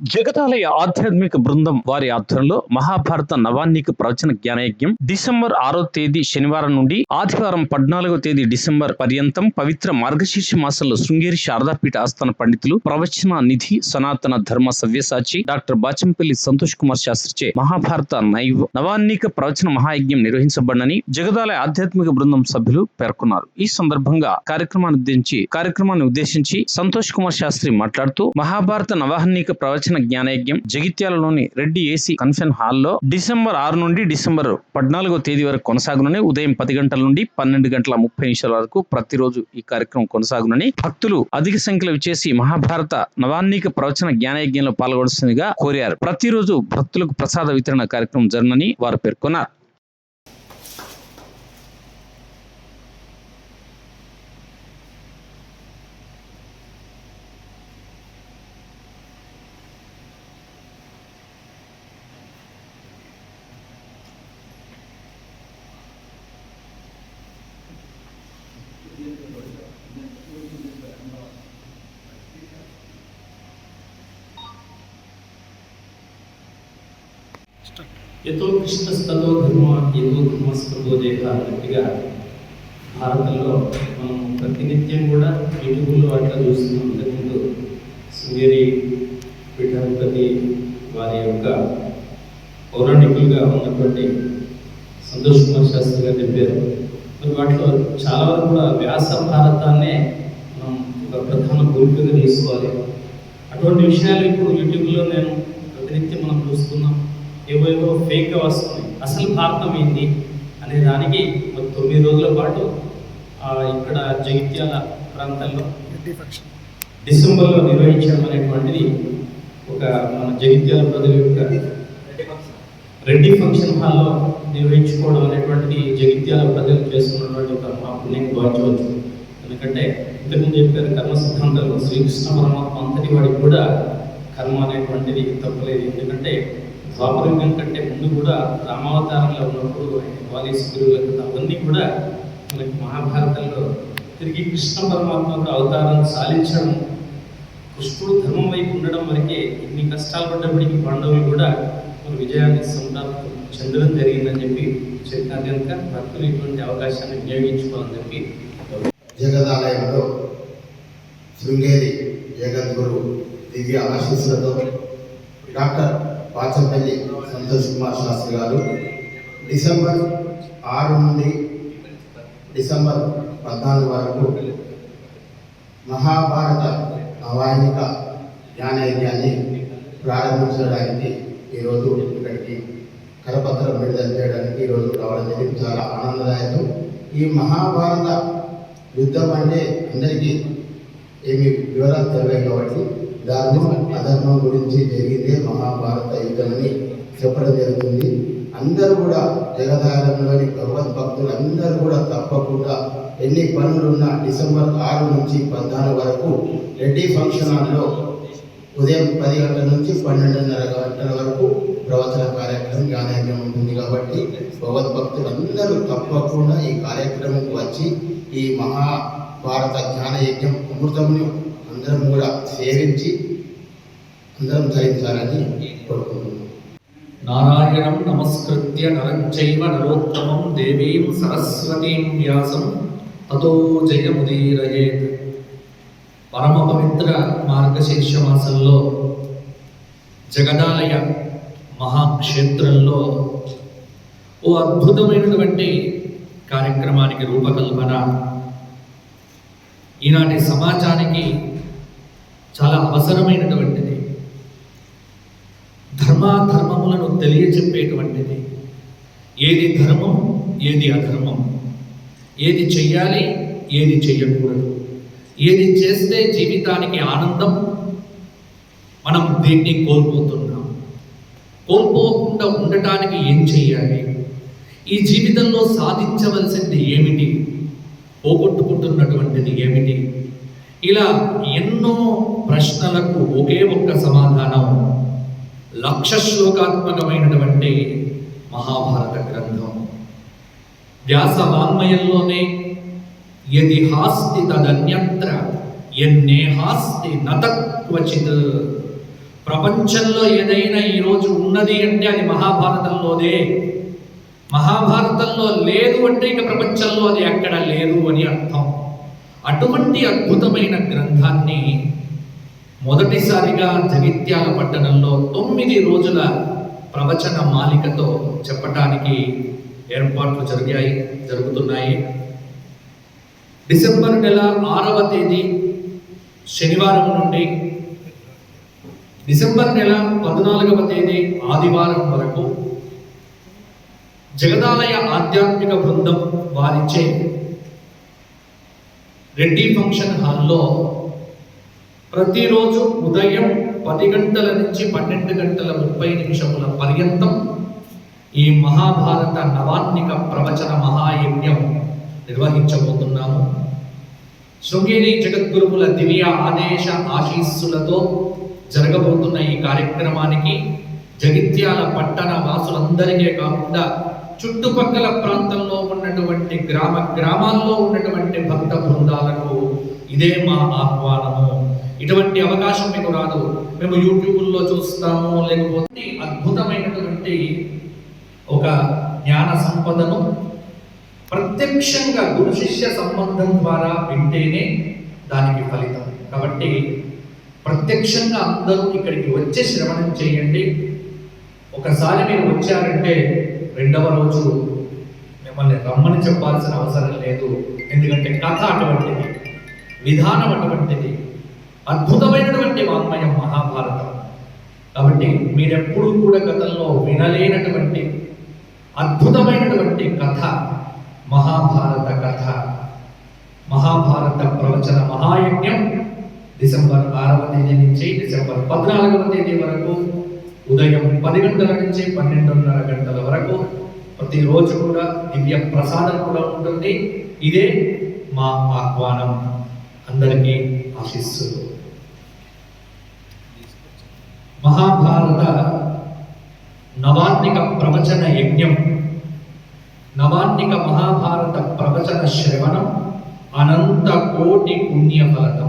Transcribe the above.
జగతాలయ ఆధ్యాత్మిక బృందం వారి ఆధ్వర్యంలో మహాభారత నవాన్నిక ప్రవచన జ్ఞానయజ్ఞం డిసెంబర్ ఆరో తేదీ శనివారం నుండి ఆదివారం పద్నాలుగో తేదీ డిసెంబర్ పర్యంతం పవిత్ర మార్గశీర్ష మాసంలో శృంగేరి శారదాపీఠ ఆస్థాన పండితులు ప్రవచన నిధి సనాతన ధర్మ సవ్యసాచి డాక్టర్ బాచంపల్లి సంతోష్ కుమార్ శాస్త్రిచే మహాభారత నైవ్ నవాన్నిక ప్రవచన మహాయజ్ఞం నిర్వహించబడనని జగదాలయ ఆధ్యాత్మిక బృందం సభ్యులు పేర్కొన్నారు. ఈ సందర్భంగా కార్యక్రమాన్ని ఉద్దేశించి కార్యక్రమాన్ని ఉద్దేశించి సంతోష్ కుమార్ శాస్త్రి మాట్లాడుతూ మహాభారత నవాహ్నిక ప్రవచన జ్ఞానయజ్ఞం జగిత్యాలలోని రెడ్డి ఏసీ కన్ఫెన్ హాల్లో డిసెంబర్ ఆరు నుండి డిసెంబర్ పద్నాలుగో తేదీ వరకు కొనసాగునని ఉదయం పది గంటల నుండి పన్నెండు గంటల ముప్పై నిమిషాల వరకు ప్రతిరోజు ఈ కార్యక్రమం కొనసాగునని భక్తులు అధిక సంఖ్యలో విచేసి మహాభారత నవాన్నిక ప్రవచన జ్ఞానయజ్ఞంలో పాల్గొనవలసిందిగా కోరారు. ప్రతిరోజు భక్తులకు ప్రసాద వితరణ కార్యక్రమం జరగనని వారు పేర్కొన్నారు. ఎంతో కృష్ణస్తతో ధర్మ ఎంతో ధర్మస్తతో దేహ అన్నట్టుగా భారతంలో మనం ప్రతినిత్యం కూడా యూట్యూబ్లో అట్లా చూస్తున్నాం. ఇంతకుముందు శృంగేరి పీఠాధిపతి వారి యొక్క పౌరాణికులుగా ఉన్నటువంటి సంతోష్ కుమార్ శాస్త్రి గారు చెప్పారు మరి వాటిలో చాలా వరకు కూడా వ్యాస భారతాన్నే మనం ఒక ప్రధాన భూమికగా తీసుకోవాలి. అటువంటి విషయాలు ఇప్పుడు యూట్యూబ్లో నేను ప్రతినిత్యం మనం చూస్తున్నాం. ఏవో ఏవో ఫేక్గా వస్తున్నాయి. అసలు భారతం ఏంటి అనే దానికి ఒక తొమ్మిది రోజుల పాటు ఇక్కడ జగిత్యాల ప్రాంతంలో డిసెంబర్లో నిర్వహించడం అనేటువంటిది ఒక మన జగిత్యాల ప్రజల యొక్క రెడ్డి ఫంక్షన్ హాల్లో నిర్వహించుకోవడం అనేటువంటిది జగిత్యాల ప్రజలు చేసుకున్నటువంటి ఒక మా భావించవచ్చు ఎందుకంటే ఇంతకుముందు చెప్పారు కర్మ సిద్ధాంతంలో. శ్రీకృష్ణ పరమాత్మ అంతటి వాడికి కూడా కర్మ అనేటువంటిది తప్పలేదు. ఎందుకంటే ద్వాపరయుగం కంటే ముందు కూడా రామావతారంలో ఉన్నప్పుడు ఆయన వాలి సుగ్రీవులకు అవన్నీ కూడా మనకి మహాభారతంలో తిరిగి కృష్ణ పరమాత్మ అవతారం సాధించడం కృష్ణుడు ధర్మం వైపు ఉండడం వరకే ఇన్ని కష్టాలు పడ్డప్పటికీ పాండవులు కూడా మన విజయాన్ని సొంతం చెందడం జరిగిందని చెప్పి చెప్పినారు కనుక భక్తులు ఇటువంటి అవకాశాన్ని వినియోగించుకోవాలని చెప్పి జగదాలయంలో శృంగేరి జగద్గురు దివ్య ఆశీస్సులతో డాక్టర్ పాచంపల్లి సంతోష్ కుమార్ శాస్త్రి గారు. డిసెంబర్ ఆరు నుండి డిసెంబర్ పద్నాలుగు వరకు మహాభారత నవాయినిక జ్ఞానయజ్ఞాన్ని ప్రారంభించడానికి ఈరోజు ఇక్కడికి కరపత్రం విడుదల చేయడానికి ఈరోజు రావడం జరిగింది. చాలా ఆనందదాయకం. ఈ మహాభారత యుద్ధం అంటే అందరికీ ఏమి వివరాలు తెలియదు కాబట్టి ధర్మం అధర్మం గురించి జరిగింది మహాభారత యుద్ధం అని చెప్పడం జరుగుతుంది అందరూ కూడా జగదారంలోని భగవద్భక్తులు అందరూ కూడా తప్పకుండా ఎన్ని పనులున్నా డిసెంబర్ ఆరు నుంచి పద్నాలుగు వరకు రెడ్డి ఫంక్షన్ హాల్లో ఉదయం పది గంటల నుంచి పన్నెండున్నర గంటల వరకు ప్రవచన కార్యక్రమం జ్ఞానయజ్ఞం ఉంటుంది కాబట్టి భగవద్భక్తులు అందరూ తప్పకుండా ఈ కార్యక్రమంకు వచ్చి ఈ మహాభారత జ్ఞానయజ్ఞం అమృతమును అందరం కూడా సేవించి అందరం ధరించాలని కోరుకుంటున్నాం. నారాయణం నమస్కృత్య నరంచైవ నరోత్తమం దేవీం సరస్వతీం వ్యాసం. తతో జయముదీరయేత్. పరమ పవిత్ర మార్గశీర్ష మాసంలో జగదాలయ మహాక్షేత్రంలో ఓ అద్భుతమైనటువంటి కార్యక్రమానికి రూపకల్పన. ఈనాటి సమాజానికి చాలా అవసరమైనటువంటిది. తెలియచెప్పేటువంటిది. ఏది ధర్మం ఏది అధర్మం. ఏది చెయ్యాలి ఏది చెయ్యకూడదు. ఏది చేస్తే జీవితానికి ఆనందం మనం దీన్ని కోల్పోతున్నాం. కోల్పోకుండా ఉండటానికి ఏం చెయ్యాలి? ఈ జీవితంలో సాధించవలసింది ఏమిటి? పోగొట్టుకుంటున్నటువంటిది ఏమిటి? ఇలా ఎన్నో ప్రశ్నలకు ఒకే ఒక్క సమాధానం. లక్ష శ్లోకాత్మకమైనటువంటి మహాభారత గ్రంథం. వ్యాస వాంగ్మయంలోనే యది హాస్తి తదన్యత్ర ఎన్నేహాస్తి నతక్వచిత్. ప్రపంచంలో ఏదైనా ఈరోజు ఉన్నది అంటే అది మహాభారతంలోదే మహాభారతంలో లేదు అంటే ఇక ప్రపంచంలో అది ఎక్కడ లేదు అని అర్థం. అటువంటి అద్భుతమైన గ్రంథాన్ని మొదటిసారిగా జగిత్యాల పట్టణంలో తొమ్మిది రోజుల ప్రవచన మాలికతో చెప్పటానికి ఏర్పాట్లు జరిగాయి జరుగుతున్నాయి. డిసెంబర్ నెల ఆరవ తేదీ శనివారం నుండి డిసెంబర్ నెల పద్నాలుగవ తేదీ ఆదివారం వరకు జగదాలయ ఆధ్యాత్మిక బృందం వారిచే రెడ్డి ఫంక్షన్ హాల్లో ప్రతిరోజు ఉదయం పది గంటల నుంచి పన్నెండు గంటల ముప్పై నిమిషముల పర్యంతం ఈ మహాభారత నవాన్నిక ప్రవచన మహాయజ్ఞం నిర్వహించబోతున్నాము. శృంగేరి జగద్గురువుల దివ్య ఆదేశ ఆశీస్సులతో జరగబోతున్న ఈ కార్యక్రమానికి జగిత్యాల పట్టణ వాసులందరికీ కాకుండా చుట్టుపక్కల ప్రాంతంలో ఉన్నటువంటి గ్రామ గ్రామాల్లో ఉన్నటువంటి భక్త బృందాలకు ఇదే మా ఆహ్వానము. ఇటువంటి అవకాశం మీకు రాదు. మేము యూట్యూబ్లో చూస్తాము లేకపోతే అద్భుతమైనటువంటి ఒక జ్ఞాన సంపదను ప్రత్యక్షంగా గురు శిష్య సంబంధం ద్వారా వింటేనే దానికి ఫలితం. కాబట్టి ప్రత్యక్షంగా అందరూ ఇక్కడికి వచ్చే శ్రవణం చేయండి. ఒకసారి మీరు వచ్చారంటే రెండవ రోజు మిమ్మల్ని రమ్మని చెప్పాల్సిన అవసరం లేదు. ఎందుకంటే కథ అటువంటిది విధానం అటువంటిది. అద్భుతమైనటువంటి వాంగ్మయం మహాభారతం. కాబట్టి మీరెప్పుడూ కూడా గతంలో వినలేనటువంటి అద్భుతమైనటువంటి కథ మహాభారత కథ మహాభారత ప్రవచన మహాయజ్ఞం డిసెంబర్ ఆరవ తేదీ నుంచి డిసెంబర్ పద్నాలుగవ తేదీ వరకు ఉదయం పది గంటల నుంచి పన్నెండున్నర గంటల వరకు ప్రతిరోజు కూడా దివ్య ప్రసాదం కూడా ఉంటుంది. ఇదే మా ఆహ్వానం. అందరికీ ఆశిస్తుంది మహాభారత నవాన్నిక ప్రవచన యజ్ఞం. నవాన్నిక మహాభారత ప్రవచన శ్రవణం. అనంత కోటి పుణ్యఫలతం